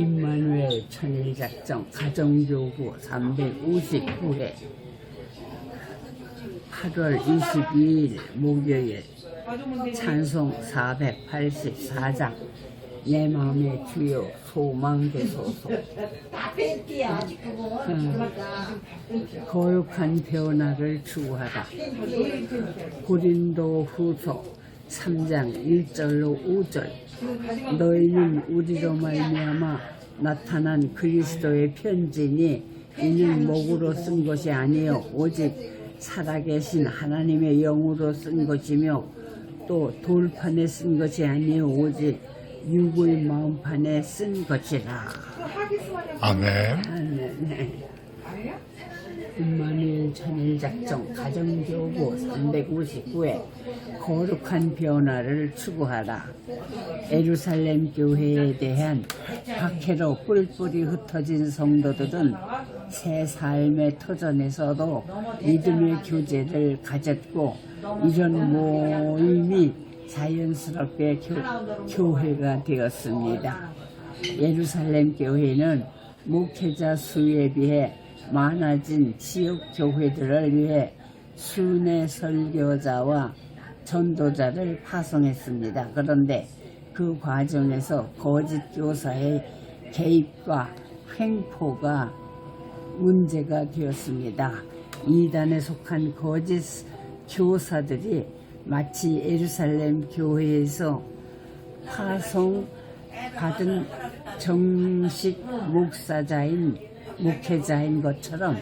임마누엘 천일작정 가정교구 359회 8월 22일 목요일 찬송 484장 내 마음의 주요 소망되소서 음, 거룩한 변화를 추구하라. 고린도 후서 3장 1절로 5절 너희는 우리로 말미암아 나타난 그리스도의 편지니 이는 목으로 쓴 것이 아니요 오직 살아계신 하나님의 영으로 쓴 것이며 또 돌판에 쓴 것이 아니요 오직 육의 마음판에 쓴 것이라. 아멘. 아멘. 임마누엘 천일작정 가정교구 359회 거룩한 변화를 추구하라. 에루살렘 교회에 대한 박해로 뿔뿔이 흩어진 성도들은 새 삶의 터전에서도 믿음의 교제를 가졌고 이런 모임이 자연스럽게 교, 교회가 되었습니다. 예루살렘 교회는 목회자 수에 비해 많아진 지역 교회들을 위해 순회 설교자와 전도자를 파송했습니다. 그런데 그 과정에서 거짓 교사의 개입과 횡포가 문제가 되었습니다. 이단에 속한 거짓 교사들이 마치 예루살렘 교회에서 파송 받은 정식 목사자인 목회자인 것처럼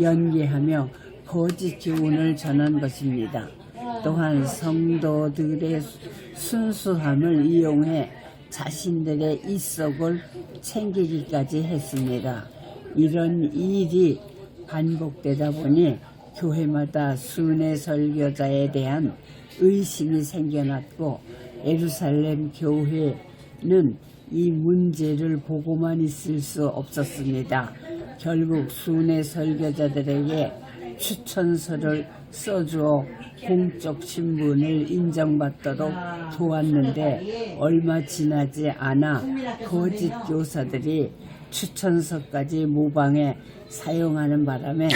연기하며 거짓 교훈을 전한 것입니다. 또한 성도들의 순수함을 이용해 자신들의 이석을 챙기기까지 했습니다. 이런 일이 반복되다 보니 교회마다 순회 설교자에 대한 의심이 생겨났고 예루살렘 교회는 이 문제를 보고만 있을 수 없었습니다. 결국 순회 설교자들에게 추천서를 써주어 공적 신분을 인정받도록 도왔는데 얼마 지나지 않아 거짓 교사들이 추천서까지 모방해 사용하는 바람에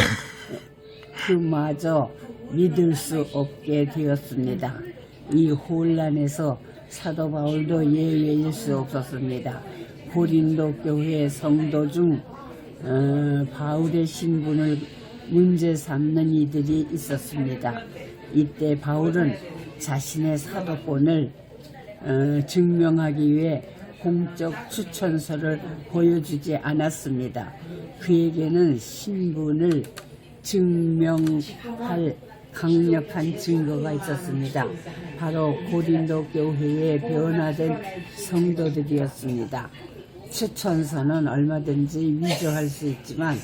그마저 믿을 수 없게 되었습니다. 이 혼란에서 사도 바울도 예외일 수 없었습니다. 고린도 교회 성도 중 어, 바울의 신분을 문제 삼는 이들이 있었습니다. 이때 바울은 자신의 사도권을 어, 증명하기 위해 공적 추천서를 보여주지 않았습니다. 그에게는 신분을 증명할 강력한 증거가 있었습니다. 바로 고린도 교회의 변화된 성도들이었습니다. 추천서는 얼마든지 위조할 수 있지만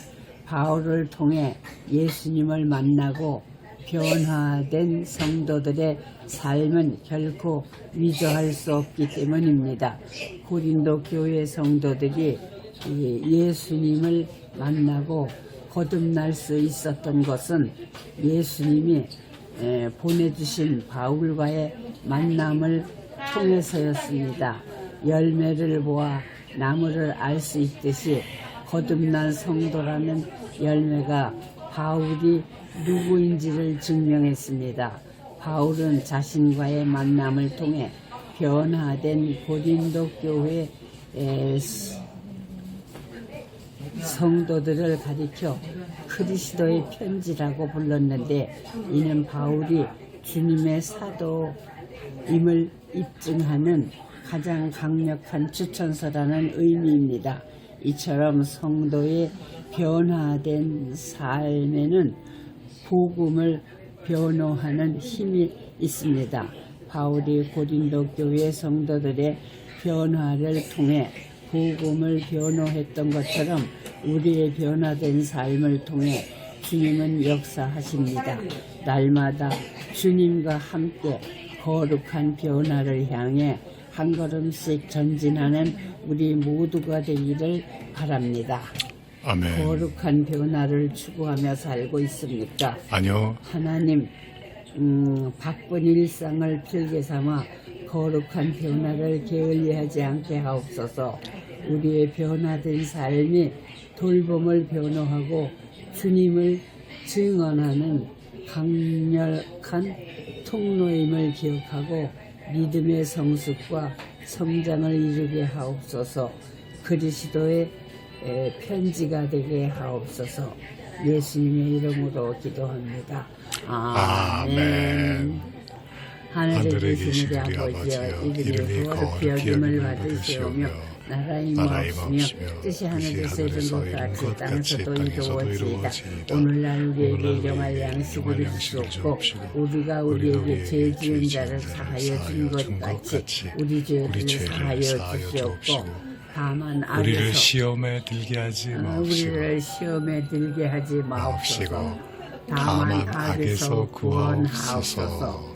바울을 통해 예수님을 만나고 변화된 성도들의 삶은 결코 위조할 수 없기 때문입니다. 고린도 교회 성도들이 예수님을 만나고 거듭날 수 있었던 것은 예수님이 보내주신 바울과의 만남을 통해서였습니다. 열매를 보아 나무를 알 수 있듯이 거듭난 성도라는 열매가 바울이 누구인지를 증명했습니다. 바울은 자신과의 만남을 통해 변화된 고린도 교회 성도들을 가리켜 그리스도의 편지라고 불렀는데 이는 바울이 주님의 사도임을 입증하는 가장 강력한 추천서라는 의미입니다. 이처럼 성도의 변화된 삶에는 복음을 변호하는 힘이 있습니다. 바울이 고린도 교회 성도들의 변화를 통해 복음을 변호했던 것처럼 우리의 변화된 삶을 통해 주님은 역사하십니다. 날마다 주님과 함께 거룩한 변화를 향해 한 걸음씩 전진하는 우리 모두가 되기를 바랍니다. 아멘. 거룩한 변화를 추구하며 살고 있습니까? 아니요. 하나님, 음, 바쁜 일상을 필게 삼아 거룩한 변화를 게을리하지 않게 하옵소서. 우리의 변화된 삶이 돌봄을 변호하고 주님을 증언하는 강력한 통로임을 기억하고 믿음의 성숙과 성장을 이루게 하옵소서 그리스도의 에, 편지가 되게 하옵소서 예수님의 이름으로 기도합니다. 아멘. 아멘. 하늘에 계신 우리 아버지여 이름이 거룩히 여김을 받으시오며 나라의 마옵시며 뜻이 하늘에서 이룬 것 같이 것 땅에서도 이루어지이다. 오늘날 우리에게 일용할 양식을 주옵고 우리가 우리에게 죄 지은 죄 자를 사하여 준 것 같이 우리 죄를 사하여 주시옵고 다만 우리를 악에서 시험에 들게 하지 어, 마옵시고 우리를 시험에 들게 하지 마옵시고 다만 악에서. 구원하옵소서